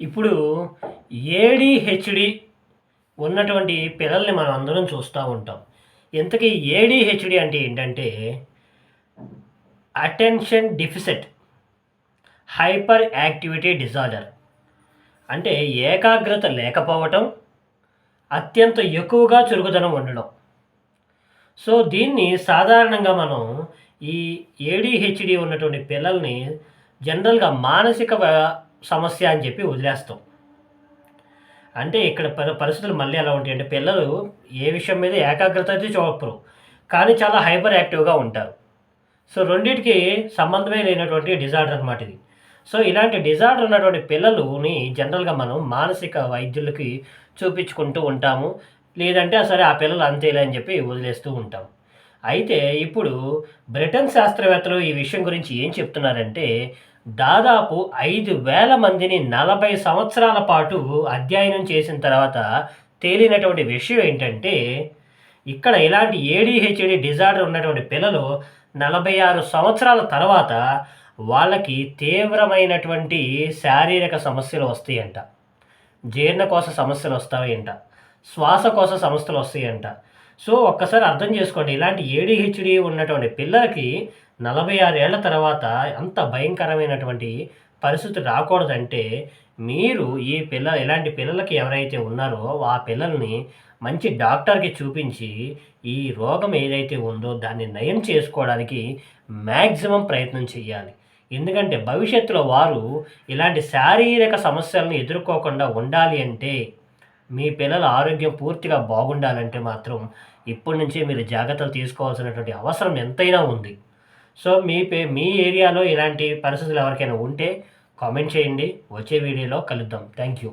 ఇప్పుడు ఏడిహెచ్డి ఉన్నటువంటి పిల్లల్ని మనం అందరం చూస్తూ ఉంటాం. ఇంతకీ ఏడిహెచ్డి అంటే ఏంటంటే attention deficit hyper activity disorder. అంటే ఏకాగ్రత లేకపోవటం అత్యంత ఎక్కువగా చురుకుదనం ఉండడం. సో దీన్ని సాధారణంగా మనం ఈ ఏడిహెచ్డి ఉన్నటువంటి పిల్లల్ని జనరల్గా మానసిక సమస్య అని చెప్పి వదిలేస్తాం. అంటే ఇక్కడ పరిస్థితులు మళ్ళీ ఎలా ఉంటాయి అంటే పిల్లలు ఏ విషయం మీద ఏకాగ్రత అయితే చూపరు. కానీ చాలా హైపర్ యాక్టివ్గా ఉంటారు. సో రెండింటికి సంబంధమే లేనటువంటి డిజార్డర్ అనమాట ఇది. సో ఇలాంటి డిజార్డర్ ఉన్నటువంటి పిల్లలుని జనరల్గా మనం మానసిక వైద్యులకి చూపించుకుంటూ ఉంటాము. లేదంటే సరే ఆ పిల్లలు అంతేలే అని చెప్పి వదిలేస్తూ ఉంటాం. అయితే ఇప్పుడు బ్రిటన్ శాస్త్రవేత్తలు ఈ విషయం గురించి ఏం చెప్తున్నారంటే దాదాపు ఐదు వేల మందిని నలభై సంవత్సరాల పాటు అధ్యయనం చేసిన తర్వాత తేలినటువంటి విషయం ఏంటంటే ఇక్కడ ఇలాంటి ఏడిహెచ్డి డిజార్డర్ ఉన్నటువంటి పిల్లలు నలభై ఆరు సంవత్సరాల తర్వాత వాళ్ళకి తీవ్రమైనటువంటి శారీరక సమస్యలు వస్తాయంట. జీర్ణకోశ సమస్యలు వస్తాయంట. శ్వాసకోశ సమస్యలు వస్తాయంట. సో ఒక్కసారి అర్థం చేసుకోండి ఇలాంటి ఏడిహెచ్డి ఉన్నటువంటి పిల్లలకి నలభై ఆరు తర్వాత అంత భయంకరమైనటువంటి పరిస్థితి రాకూడదంటే మీరు ఈ పిల్ల ఇలాంటి పిల్లలకి ఎవరైతే ఉన్నారో ఆ పిల్లల్ని మంచి డాక్టర్కి చూపించి ఈ రోగం ఏదైతే ఉందో దాన్ని నయం చేసుకోవడానికి మ్యాక్సిమం ప్రయత్నం చేయాలి ఎందుకంటే భవిష్యత్తులో వారు ఇలాంటి శారీరక సమస్యలను ఎదుర్కోకుండా ఉండాలి అంటే మీ పిల్లల ఆరోగ్యం పూర్తిగా బాగుండాలంటే మాత్రం ఇప్పటి నుంచే మీరు జాగ్రత్తలు తీసుకోవాల్సినటువంటి అవసరం ఎంతైనా ఉంది. సో మీ పే మీ ఏరియాలో ఇలాంటి పరిస్థితులు ఎవరికైనా ఉంటే కామెంట్ చేయండి. వచ్చే వీడియోలో కలుద్దాం. Thank you